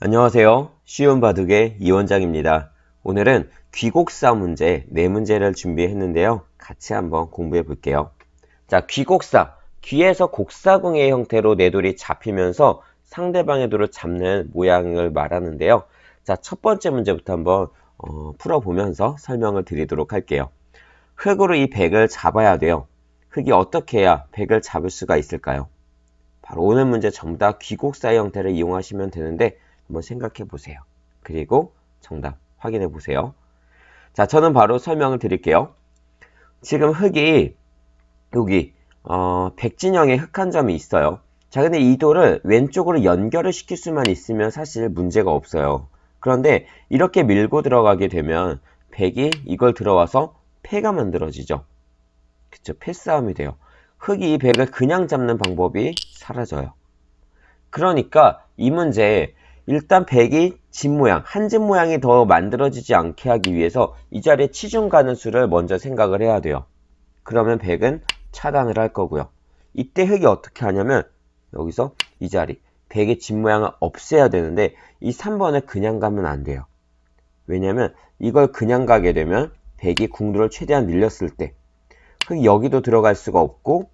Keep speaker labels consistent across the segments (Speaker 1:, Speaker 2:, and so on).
Speaker 1: 안녕하세요. 쉬운 바둑의 이원장입니다. 오늘은 귀곡사 문제 네 문제를 준비했는데요. 같이 한번 공부해 볼게요. 자, 귀곡사. 귀에서 곡사궁의 형태로 내 돌이 잡히면서 상대방의 돌을 잡는 모양을 말하는데요. 자, 첫 번째 문제부터 한번 어, 풀어보면서 설명을 드리도록 할게요. 흙으로 이 백을 잡아야 돼요. 흙이 어떻게 해야 백을 잡을 수가 있을까요? 바로 오늘 문제 전부 다 귀곡사의 형태를 이용하시면 되는데 한번 생각해 보세요. 그리고 정답 확인해 보세요. 자, 저는 바로 설명을 드릴게요. 지금 흙이 여기 어, 백진형의 흙 한 점이 있어요. 자, 근데 이 돌을 왼쪽으로 연결을 시킬 수만 있으면 사실 문제가 없어요. 그런데 이렇게 밀고 들어가게 되면 백이 이걸 들어와서 패가 만들어지죠. 그쵸? 패싸움이 돼요. 흙이 이 백을 그냥 잡는 방법이 사라져요. 그러니까 이 문제에 일단 백이 집 모양, 한 집 모양이 더 만들어지지 않게 하기 위해서 이 자리에 치중 가는 수를 먼저 생각을 해야 돼요. 그러면 백은 차단을 할 거고요. 이때 흙이 어떻게 하냐면 여기서 이 자리, 백의 집 모양을 없애야 되는데 이 3번을 그냥 가면 안 돼요. 왜냐면 이걸 그냥 가게 되면 백이 궁두를 최대한 늘렸을 때 흙이 여기도 들어갈 수가 없고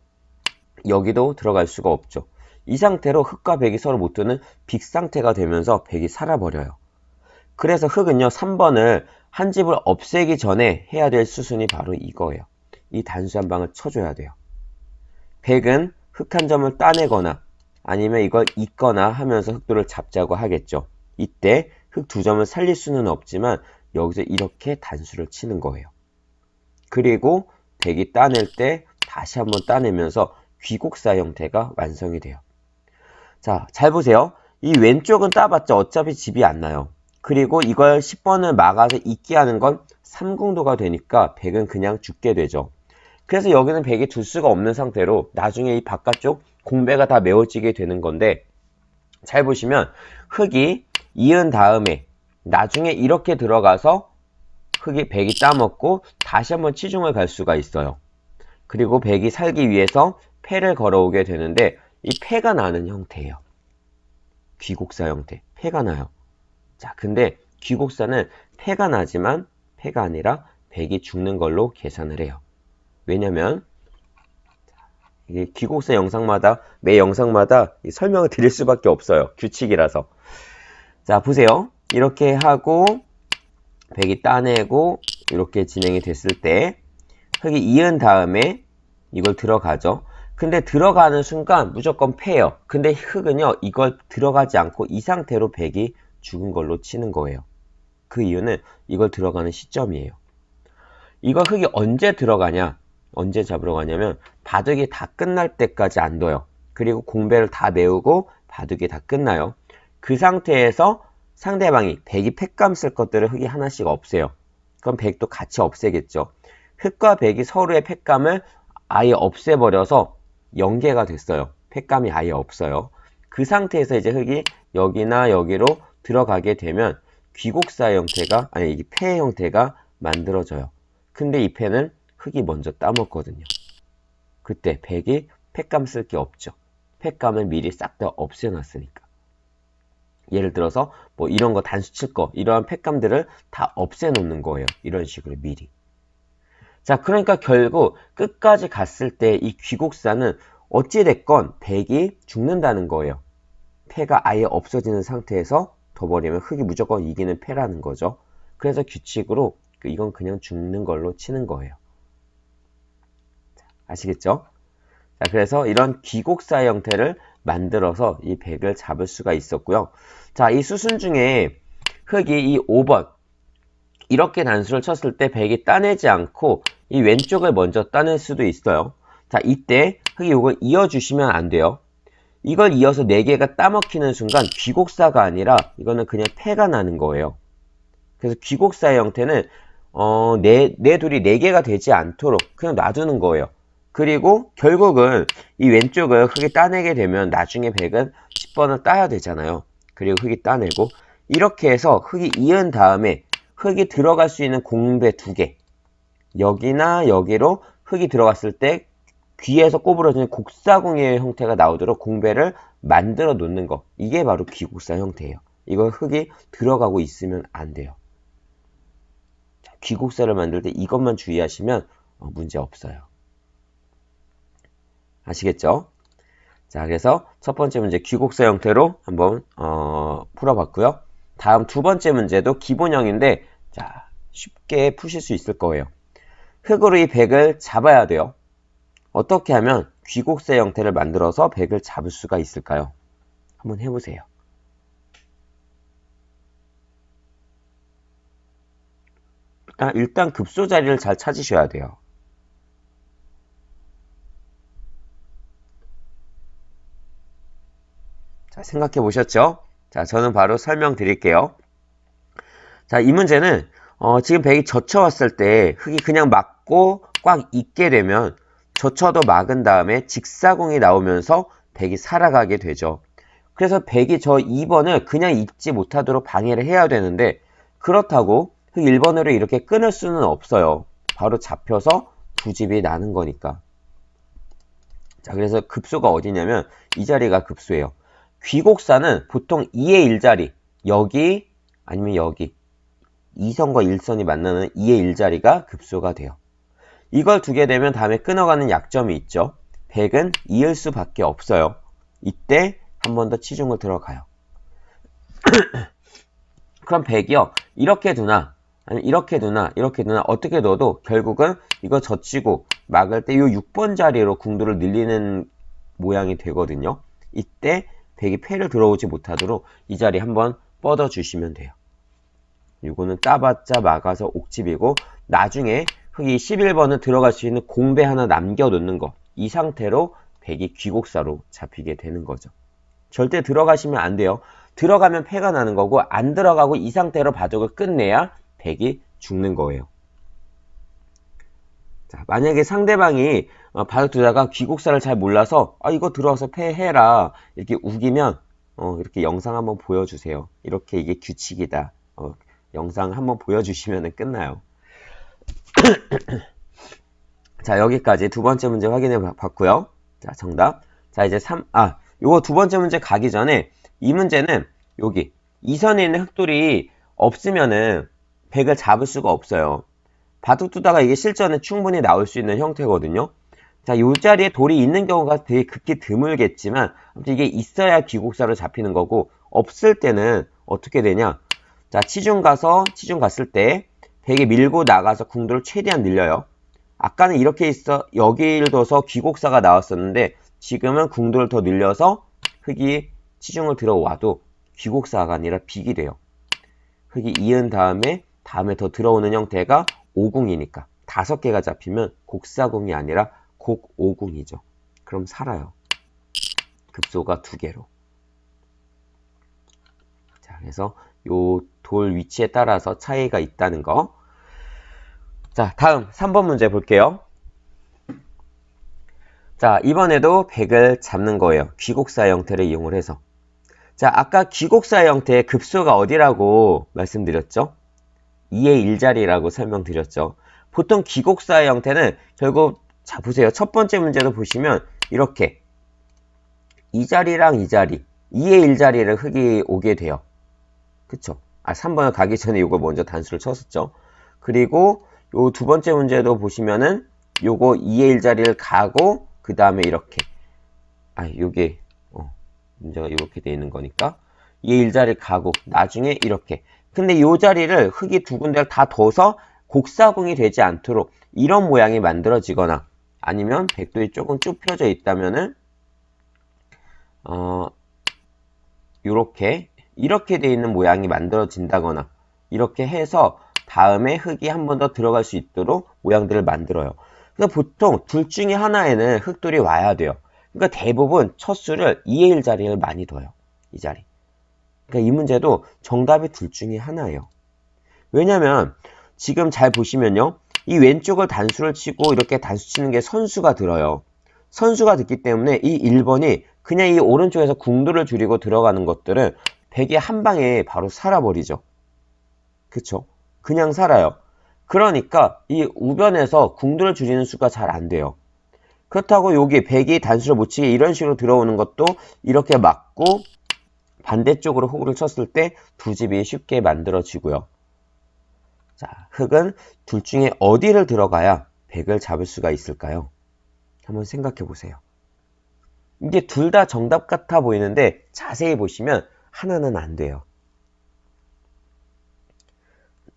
Speaker 1: 여기도 들어갈 수가 없죠. 이 상태로 흙과 백이 서로 못 두는 빅 상태가 되면서 백이 살아버려요. 그래서 흙은요 3번을 한 집을 없애기 전에 해야 될 수순이 바로 이거예요. 이 단수 한 방을 쳐줘야 돼요. 백은 흙 한 점을 따내거나 아니면 이걸 잇거나 하면서 흙돌을 잡자고 하겠죠. 이때 흙 두 점을 살릴 수는 없지만 여기서 이렇게 단수를 치는 거예요. 그리고 백이 따낼 때 다시 한번 따내면서 귀곡사 형태가 완성이 돼요. 자, 잘 보세요. 이 왼쪽은 따봤자 어차피 집이 안 나요. 그리고 이걸 10번을 막아서 있게 하는 건 3궁도가 되니까 백은 그냥 죽게 되죠. 그래서 여기는 백이 둘 수가 없는 상태로 나중에 이 바깥쪽 공배가 다 메워지게 되는 건데 잘 보시면 흙이 이은 다음에 나중에 이렇게 들어가서 흙이 백이 따먹고 다시 한번 치중을 갈 수가 있어요. 그리고 백이 살기 위해서 패를 걸어오게 되는데 이 패가 나는 형태예요. 귀곡사 형태. 패가 나요. 자, 근데 귀곡사는 패가 나지만 패가 아니라 백이 죽는 걸로 계산을 해요. 왜냐면 이게 귀곡사 영상마다 매 영상마다 설명을 드릴 수밖에 없어요. 규칙이라서. 자, 보세요. 이렇게 하고 백이 따내고 이렇게 진행이 됐을 때 흙이 이은 다음에 이걸 들어가죠. 근데 들어가는 순간 무조건 패요. 근데 흙은요, 이걸 들어가지 않고 이 상태로 백이 죽은 걸로 치는 거예요. 그 이유는 이걸 들어가는 시점이에요. 이거 흙이 언제 들어가냐? 언제 잡으러 가냐면 바둑이 다 끝날 때까지 안 둬요. 그리고 공배를 다 메우고 바둑이 다 끝나요. 그 상태에서 상대방이 백이 팩감 쓸 것들을 흙이 하나씩 없애요. 그럼 백도 같이 없애겠죠. 흙과 백이 서로의 팩감을 아예 없애버려서 연계가 됐어요. 팩감이 아예 없어요. 그 상태에서 이제 흙이 여기나 여기로 들어가게 되면 귀곡사 형태가 아니 이게 폐 형태가 만들어져요. 근데 이 폐는 흙이 먼저 따먹거든요. 그때 백이 팩감 쓸 게 없죠. 팩감을 미리 싹 다 없애놨으니까. 예를 들어서 뭐 이런 거 단수 칠 거 이러한 팩감들을 다 없애놓는 거예요. 이런 식으로 미리. 자 그러니까 결국 끝까지 갔을 때 이 귀곡사는 어찌됐건 백이 죽는다는 거예요. 패가 아예 없어지는 상태에서 더 버리면 흙이 무조건 이기는 패라는 거죠. 그래서 규칙으로 그 이건 그냥 죽는 걸로 치는 거예요. 아시겠죠? 자, 그래서 이런 귀곡사 형태를 만들어서 이 백을 잡을 수가 있었고요. 자, 이 수순 중에 흙이 이 5번 이렇게 단수를 쳤을 때 백이 따내지 않고 이 왼쪽을 먼저 따낼 수도 있어요. 자, 이때 흙이 이걸 이어주시면 안 돼요. 이걸 이어서 4개가 따먹히는 순간 귀곡사가 아니라 이거는 그냥 패가 나는 거예요. 그래서 귀곡사의 형태는 어, 내, 내 둘이 4개가 되지 않도록 그냥 놔두는 거예요. 그리고 결국은 이 왼쪽을 흙이 따내게 되면 나중에 백은 10번을 따야 되잖아요. 그리고 흙이 따내고 이렇게 해서 흙이 이은 다음에 흙이 들어갈 수 있는 공배 두 개. 여기나 여기로 흙이 들어갔을 때 귀에서 꼬부러지는 곡사공의 형태가 나오도록 공배를 만들어 놓는 거. 이게 바로 귀곡사 형태예요. 이거 흙이 들어가고 있으면 안 돼요. 자, 귀곡사를 만들 때 이것만 주의하시면 어, 문제 없어요. 아시겠죠? 자, 그래서 첫 번째 문제 귀곡사 형태로 한번 어, 풀어봤고요. 다음 두 번째 문제도 기본형인데 자, 쉽게 푸실 수 있을 거예요. 흙으로 이 백을 잡아야 돼요. 어떻게 하면 귀곡새 형태를 만들어서 백을 잡을 수가 있을까요? 한번 해보세요. 아, 일단 급소 자리를 잘 찾으셔야 돼요. 자, 생각해 보셨죠? 자, 저는 바로 설명드릴게요. 자, 이 문제는 어, 지금 백이 젖혀왔을 때 흙이 그냥 막고 꽉 있게 되면 젖혀도 막은 다음에 직사공이 나오면서 백이 살아가게 되죠. 그래서 백이 저 2번을 그냥 잊지 못하도록 방해를 해야 되는데 그렇다고 흙 1번으로 이렇게 끊을 수는 없어요. 바로 잡혀서 두 집이 나는 거니까. 자, 그래서 급소가 어디냐면 이 자리가 급소예요. 귀곡사는 보통 2의 1자리, 여기 아니면 여기 2선과 1선이 만나는 2의 1자리가 급소가 돼요. 이걸 두게 되면 다음에 끊어가는 약점이 있죠. 100은 이을 수밖에 없어요. 이때 한 번 더 치중을 들어가요. 그럼 100이요. 이렇게 두나 아니면 이렇게 두나 이렇게 두나 어떻게 넣어도 결국은 이거 젖히고 막을 때 이 6번 자리로 궁도를 늘리는 모양이 되거든요. 이때 100이 패를 들어오지 못하도록 이 자리 한번 뻗어 주시면 돼요. 이거는 따봤자 막아서 옥집이고 나중에 흙이 11번은 들어갈 수 있는 공배 하나 남겨놓는 거. 이 상태로 100이 귀곡사로 잡히게 되는 거죠. 절대 들어가시면 안 돼요. 들어가면 패가 나는 거고 안 들어가고 이 상태로 바둑을 끝내야 100이 죽는 거예요. 자, 만약에 상대방이 어, 바둑 두다가 귀곡사를 잘 몰라서 아 이거 들어와서 패해라 이렇게 우기면 어, 이렇게 영상 한번 보여주세요. 이렇게 이게 규칙이다. 어, 영상 한번 보여주시면 끝나요. 자, 여기까지 두 번째 문제 확인해 봤고요. 자, 정답. 자, 이제 3, 아, 요거 두 번째 문제 가기 전에 이 문제는 여기 이선에 있는 흑돌이 없으면은 백을 잡을 수가 없어요. 바둑 두다가 이게 실전에 충분히 나올 수 있는 형태거든요. 자, 요 자리에 돌이 있는 경우가 되게 극히 드물겠지만 아무튼 이게 있어야 귀국사로 잡히는 거고 없을 때는 어떻게 되냐? 자, 치중 가서 치중 갔을 때 백이 밀고 나가서 궁도를 최대한 늘려요. 아까는 이렇게 있어 여기를 둬서 귀곡사가 나왔었는데 지금은 궁도를 더 늘려서 흙이 치중을 들어와도 귀곡사가 아니라 빅이 돼요. 흙이 이은 다음에 다음에 더 들어오는 형태가 오궁이니까 다섯 개가 잡히면 곡사궁이 아니라 곡오궁이죠. 그럼 살아요. 급소가 두 개로. 자, 그래서 요 돌 위치에 따라서 차이가 있다는 거. 자, 다음 3번 문제 볼게요. 자, 이번에도 100을 잡는 거예요. 귀곡사 형태를 이용을 해서. 자, 아까 귀곡사 형태의 급소가 어디라고 말씀드렸죠? 2의 1자리라고 설명드렸죠. 보통 귀곡사 형태는 결국 자 보세요. 첫 번째 문제도 보시면 이렇게 이 자리랑 이 자리 2의 1자리를 흙이 오게 돼요. 그쵸? 아 3번을 가기 전에 이거 먼저 단수를 쳤었죠. 그리고 요 두 번째 문제도 보시면은 요거 2의 1자리를 가고 그 다음에 이렇게. 아 요게 어, 문제가 이렇게 돼 있는 거니까. 2의 1자리를 가고 나중에 이렇게. 근데 요 자리를 흙이 두 군데를 다 둬서 곡사궁이 되지 않도록 이런 모양이 만들어지거나 아니면 백도이 조금 쭉 펴져 있다면은 어 요렇게 이렇게 돼 있는 모양이 만들어진다거나 이렇게 해서 다음에 흙이 한 번 더 들어갈 수 있도록 모양들을 만들어요. 그래서 보통 둘 중에 하나에는 흙돌이 와야 돼요. 그러니까 대부분 첫 수를 2의 1 자리를 많이 둬요. 이 자리. 그러니까 이 문제도 정답이 둘 중에 하나예요. 왜냐면 지금 잘 보시면요. 이 왼쪽을 단수를 치고 이렇게 단수 치는 게 선수가 들어요. 선수가 듣기 때문에 이 1번이 그냥 이 오른쪽에서 궁도를 줄이고 들어가는 것들은 백이 한 방에 바로 살아버리죠. 그쵸? 그냥 살아요. 그러니까 이 우변에서 궁도를 줄이는 수가 잘 안 돼요. 그렇다고 여기 백이 단수를 못 치게 이런 식으로 들어오는 것도 이렇게 막고 반대쪽으로 흙을 쳤을 때 두 집이 쉽게 만들어지고요. 자, 흙은 둘 중에 어디를 들어가야 100을 잡을 수가 있을까요? 한번 생각해 보세요. 이게 둘 다 정답 같아 보이는데 자세히 보시면 하나는 안 돼요.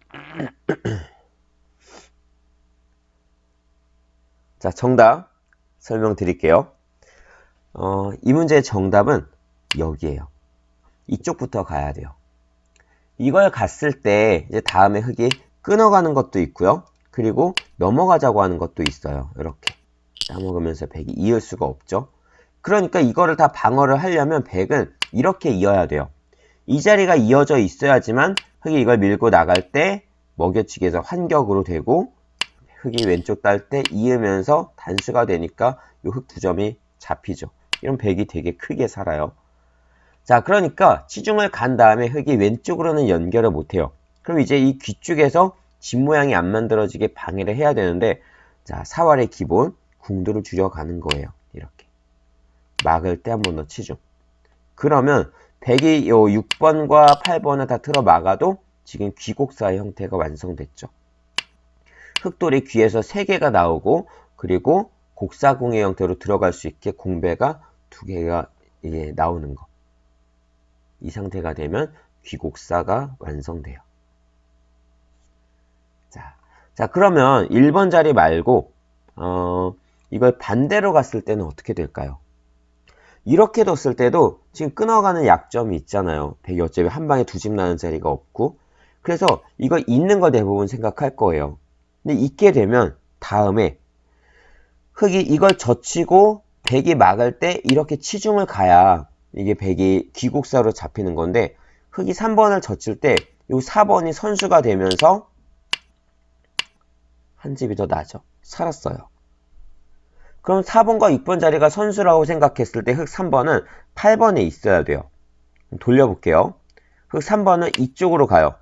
Speaker 1: 자, 정답 설명드릴게요. 어, 이 문제의 정답은 여기에요. 이쪽부터 가야 돼요. 이걸 갔을 때 이제 다음에 흙이 끊어가는 것도 있고요. 그리고 넘어가자고 하는 것도 있어요. 이렇게 따먹으면서 100이 이을 수가 없죠. 그러니까 이거를 다 방어를 하려면 100은 이렇게 이어야 돼요. 이 자리가 이어져 있어야지만 흙이 이걸 밀고 나갈 때 먹여치기에서 환격으로 되고 흙이 왼쪽 딸 때 이으면서 단수가 되니까 이 흙 두 점이 잡히죠. 이런 100이 되게 크게 살아요. 자, 그러니까 치중을 간 다음에 흙이 왼쪽으로는 연결을 못해요. 그럼 이제 이 귀 쪽에서 집 모양이 안 만들어지게 방해를 해야 되는데 자, 사활의 기본 궁도를 줄여가는 거예요. 이렇게. 막을 때 한 번 더 치중. 그러면 100이 요 6번과 8번을 다 틀어 막아도 지금 귀곡사의 형태가 완성됐죠. 흑돌이 귀에서 3개가 나오고 그리고 곡사궁의 형태로 들어갈 수 있게 공배가 2개가 이제 나오는 거. 이 상태가 되면 귀곡사가 완성돼요. 자, 자 그러면 1번 자리 말고 어, 이걸 반대로 갔을 때는 어떻게 될까요? 이렇게 뒀을 때도 지금 끊어가는 약점이 있잖아요. 백이 어차피 한 방에 두 집 나는 자리가 없고 그래서 이거 있는 거 대부분 생각할 거예요. 근데 있게 되면 다음에 흙이 이걸 젖히고 백이 막을 때 이렇게 치중을 가야 이게 백이 귀국사로 잡히는 건데 흙이 3번을 젖힐 때 이 4번이 선수가 되면서 한 집이 더 나죠. 살았어요. 그럼 4번과 6번 자리가 선수라고 생각했을 때흙 3번은 8번에 있어야 돼요. 돌려볼게요. 흙 3번은 이쪽으로 가요.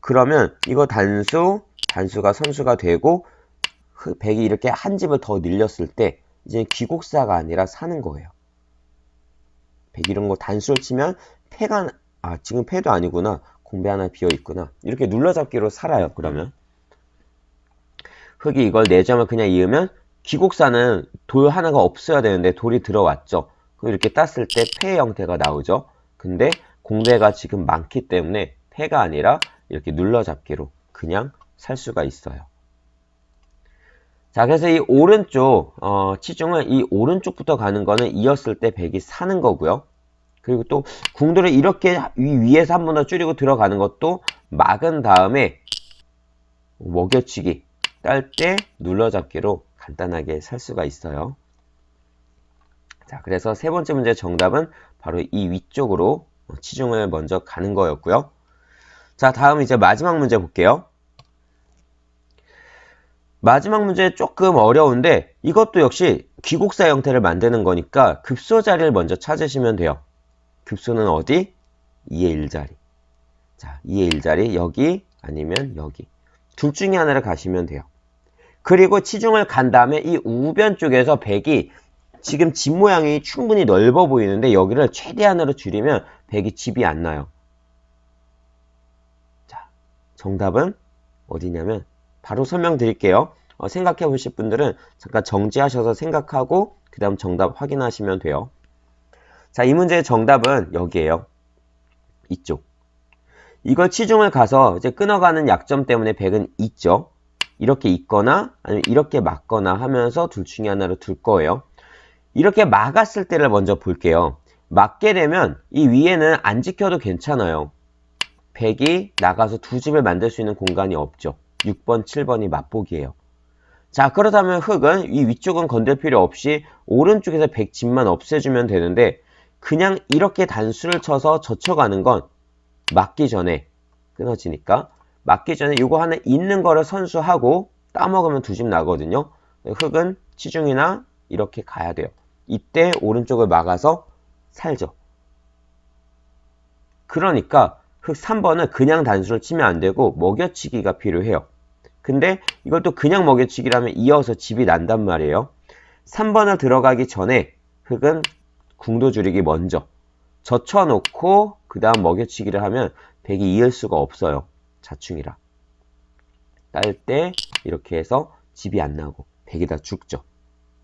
Speaker 1: 그러면 이거 단수, 단수가 선수가 되고 흙 100이 이렇게 한 집을 더 늘렸을 때 이제 귀곡사가 아니라 사는 거예요. 100 이런 거 단수를 치면 패가 아 지금 패도 아니구나. 공배 하나 비어 있구나. 이렇게 눌러잡기로 살아요. 그러면 흙이 이걸 4점을 그냥 이으면 기곡사는 돌 하나가 없어야 되는데 돌이 들어왔죠. 그럼 이렇게 땄을 때폐 형태가 나오죠. 근데 공배가 지금 많기 때문에 폐가 아니라 이렇게 눌러잡기로 그냥 살 수가 있어요. 자, 그래서 이 오른쪽 어, 치중은 이 오른쪽부터 가는 거는 이었을 때 백이 사는 거고요. 그리고 또 궁도를 이렇게 위에서 한 번 더 줄이고 들어가는 것도 막은 다음에 먹여치기 딸 때 눌러잡기로 간단하게 살 수가 있어요. 자, 그래서 세 번째 문제 정답은 바로 이 위쪽으로 치중을 먼저 가는 거였고요. 자, 다음 이제 마지막 문제 볼게요. 마지막 문제 조금 어려운데 이것도 역시 귀곡사 형태를 만드는 거니까 급소 자리를 먼저 찾으시면 돼요. 급소는 어디? 2의 1자리. 자, 2의 1자리 여기 아니면 여기. 둘 중에 하나를 가시면 돼요. 그리고 치중을 간 다음에 이 우변 쪽에서 백이 지금 집 모양이 충분히 넓어 보이는데 여기를 최대한으로 줄이면 백이 집이 안 나요. 자, 정답은 어디냐면 바로 설명드릴게요. 어, 생각해 보실 분들은 잠깐 정지하셔서 생각하고 그 다음 정답 확인하시면 돼요. 자, 이 문제의 정답은 여기에요. 이쪽. 이걸 치중을 가서 이제 끊어가는 약점 때문에 100은 있죠. 이렇게 있거나 아니면 이렇게 막거나 하면서 둘 중에 하나로 둘 거예요. 이렇게 막았을 때를 먼저 볼게요. 막게 되면 이 위에는 안 지켜도 괜찮아요. 100이 나가서 두 집을 만들 수 있는 공간이 없죠. 6번, 7번이 맛보기예요. 자 그렇다면 흙은 이 위쪽은 건들 필요 없이 오른쪽에서 100집만 없애주면 되는데 그냥 이렇게 단수를 쳐서 젖혀가는 건 막기 전에 끊어지니까 막기 전에 이거 하나 있는 거를 선수하고 따먹으면 두 집 나거든요. 흙은 치중이나 이렇게 가야 돼요. 이때 오른쪽을 막아서 살죠. 그러니까 흙 3번은 그냥 단수를 치면 안 되고 먹여치기가 필요해요. 근데 또 그냥 먹여치기라면 이어서 집이 난단 말이에요. 3번을 들어가기 전에 흙은 궁도 줄이기 먼저 젖혀놓고 그 다음 먹여치기를 하면 100이 이을 수가 없어요. 자충이라. 딸 때 이렇게 해서 집이 안 나고 100이 다 죽죠.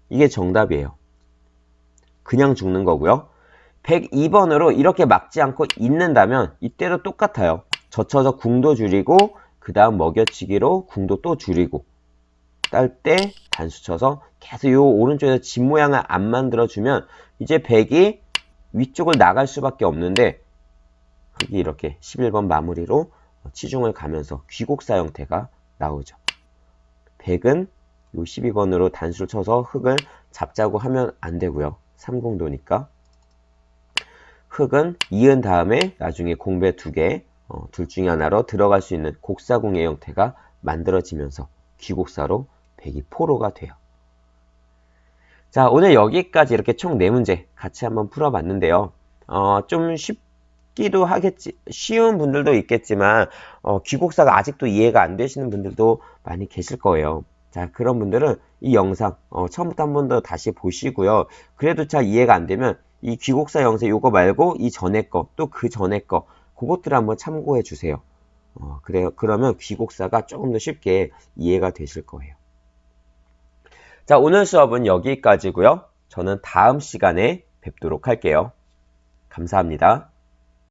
Speaker 1: 이게 정답이에요. 그냥 죽는 거고요. 102번으로 이렇게 막지 않고 있는다면 이때도 똑같아요. 젖혀서 궁도 줄이고 그 다음 먹여치기로 궁도 또 줄이고 딸 때 단수 쳐서 계속 요 오른쪽에서 집 모양을 안 만들어주면 이제 100이 위쪽을 나갈 수밖에 없는데 흙이 이렇게 11번 마무리로 치중을 가면서 귀곡사 형태가 나오죠. 100은 요 12번으로 단수를 쳐서 흙을 잡자고 하면 안 되고요. 3공도니까 흙은 이은 다음에 나중에 공배 두 개, 어, 둘 중에 하나로 들어갈 수 있는 곡사공의 형태가 만들어지면서 귀곡사로 100이 포로가 돼요. 자, 오늘 여기까지 이렇게 총 4문제 같이 한번 풀어봤는데요. 어, 좀 쉽기도 하겠지, 쉬운 분들도 있겠지만, 어, 귀곡사가 아직도 이해가 안 되시는 분들도 많이 계실 거예요. 자, 그런 분들은 이 영상, 어, 처음부터 한 번 더 다시 보시고요. 그래도 잘 이해가 안 되면 이 귀곡사 영상 요거 말고 이 전에 거, 또 그 전에 거, 그것들을 한번 참고해 주세요. 어, 그래요. 그러면 귀곡사가 조금 더 쉽게 이해가 되실 거예요. 자, 오늘 수업은 여기까지고요. 저는 다음 시간에 뵙도록 할게요. 감사합니다.